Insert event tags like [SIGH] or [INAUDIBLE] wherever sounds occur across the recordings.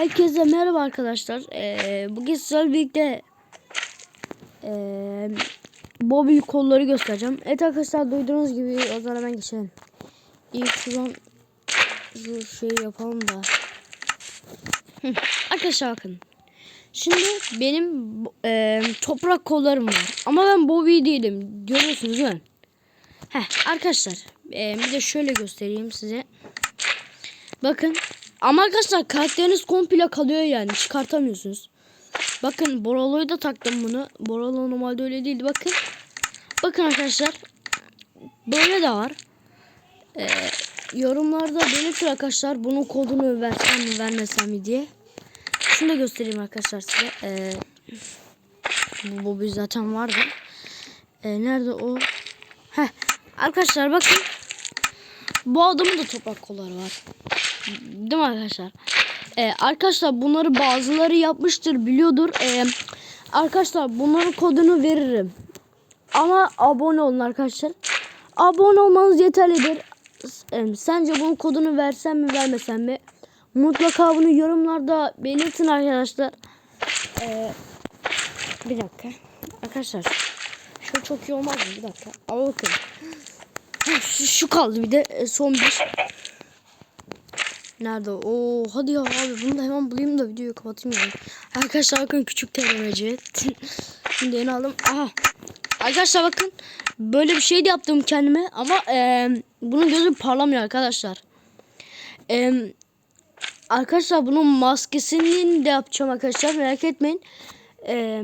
Herkese merhaba arkadaşlar. Ee, bugün sizlerle birlikte ee, Bobby kolları göstereceğim. Evet arkadaşlar duyduğunuz gibi o zaman hemen geçelim. İlk şuradan şu şeyi yapalım da. Hı, arkadaşlar bakın. Şimdi benim ee, toprak kollarım var. Ama ben Bobby değilim. Görüyorsunuz değil mi? Heh, arkadaşlar ee, bir de şöyle göstereyim size. Bakın ama arkadaşlar karakteriniz komple kalıyor yani çıkartamıyorsunuz. Bakın Borolo'yu da taktım bunu. Borolo normalde öyle değildi bakın. Bakın arkadaşlar. Böyle de var. Ee, yorumlarda belirtin arkadaşlar bunun kodunu versem mi vermesem mi diye. Şunu da göstereyim arkadaşlar size. Ee, bu Bobby zaten vardı. Ee, nerede o? Heh. Arkadaşlar bakın. Bu adamın da toprak kolları var. Değil mi arkadaşlar? Ee, arkadaşlar bunları bazıları yapmıştır biliyordur. Ee, arkadaşlar bunların kodunu veririm. Ama abone olun arkadaşlar. Abone olmanız yeterlidir. Ee, sence bunun kodunu versem mi vermesem mi? Mutlaka bunu yorumlarda belirtin arkadaşlar. Ee, bir dakika. Arkadaşlar. Şu çok iyi olmaz mı? Bir dakika. Ama bakın. Şu, şu kaldı bir de e, son bir. Nerede? Oo hadi ya abi bunu da hemen bulayım da videoyu kapatayım yani. Arkadaşlar bakın küçük TRMC. [LAUGHS] Şimdi yeni aldım. Aha. Arkadaşlar bakın böyle bir şey de yaptım kendime ama e, bunun gözü parlamıyor arkadaşlar. E, arkadaşlar bunun maskesini de yapacağım arkadaşlar merak etmeyin. E,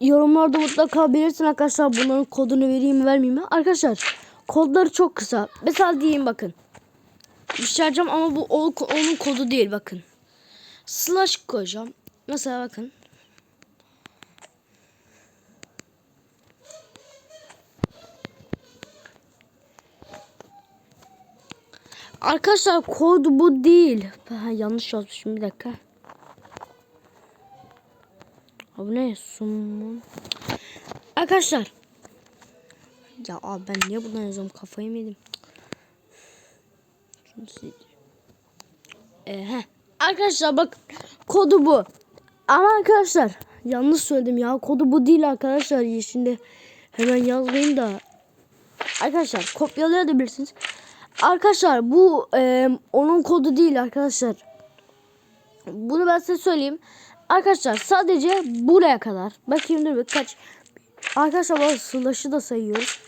yorumlarda mutlaka belirtin arkadaşlar bunların kodunu vereyim mi vermeyeyim mi. Arkadaşlar kodları çok kısa. Mesela diyeyim bakın işaracağım ama bu onun kodu değil bakın. Slash koyacağım. Mesela bakın. Arkadaşlar kod bu değil. Ha, yanlış yazmışım bir dakika. Abi ne? Summon. Arkadaşlar. Ya abi ben niye buradan yazıyorum kafayı mı yedim? Ee, arkadaşlar bak kodu bu. Ama arkadaşlar yanlış söyledim ya. Kodu bu değil arkadaşlar. Şimdi hemen yazmayayım da. Arkadaşlar kopyalayabilirsiniz. Arkadaşlar bu e, onun kodu değil arkadaşlar. Bunu ben size söyleyeyim. Arkadaşlar sadece buraya kadar. Bakayım dur bir kaç. Arkadaşlar bu slash'ı da sayıyoruz.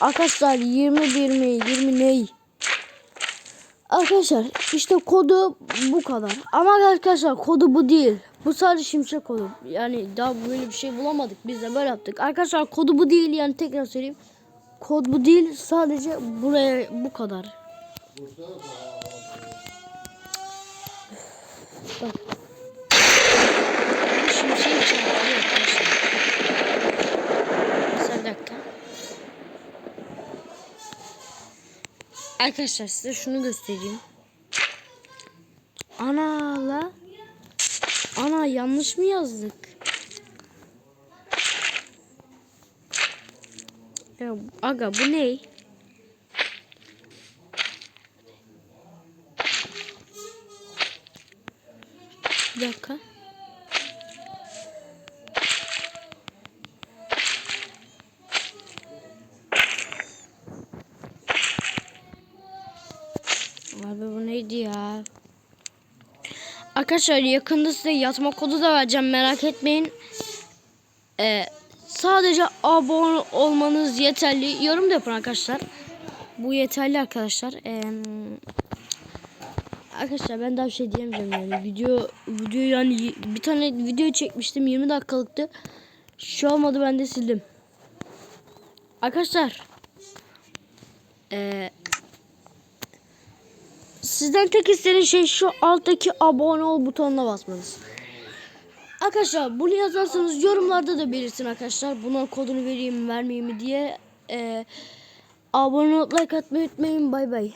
Arkadaşlar 21 mi 20 ney? Arkadaşlar işte kodu bu kadar. Ama arkadaşlar kodu bu değil. Bu sadece şimşek kodu. Yani daha böyle bir şey bulamadık. Biz de böyle yaptık. Arkadaşlar kodu bu değil yani tekrar söyleyeyim. Kod bu değil. Sadece buraya bu kadar. Bak. Şimşek çarpıyor arkadaşlar. Mesela bir dakika. Arkadaşlar size şunu göstereyim. Ana la. Ana yanlış mı yazdık? Ya, aga bu ne? Bir dakika. Abi bu neydi ya? Arkadaşlar yakında size yatma kodu da vereceğim merak etmeyin. Ee, sadece abone olmanız yeterli. Yorum da yapın arkadaşlar. Bu yeterli arkadaşlar. Ee, arkadaşlar ben daha bir şey diyemeyeceğim yani. Video video yani bir tane video çekmiştim 20 dakikalıktı. Şu olmadı ben de sildim. Arkadaşlar. Eee Sizden tek istediğim şey şu alttaki abone ol butonuna basmanız. Arkadaşlar bunu yazarsanız yorumlarda da belirtin arkadaşlar. Buna kodunu vereyim vermeyeyim mi diye. Ee, abone ol like atmayı unutmayın. Bay bay.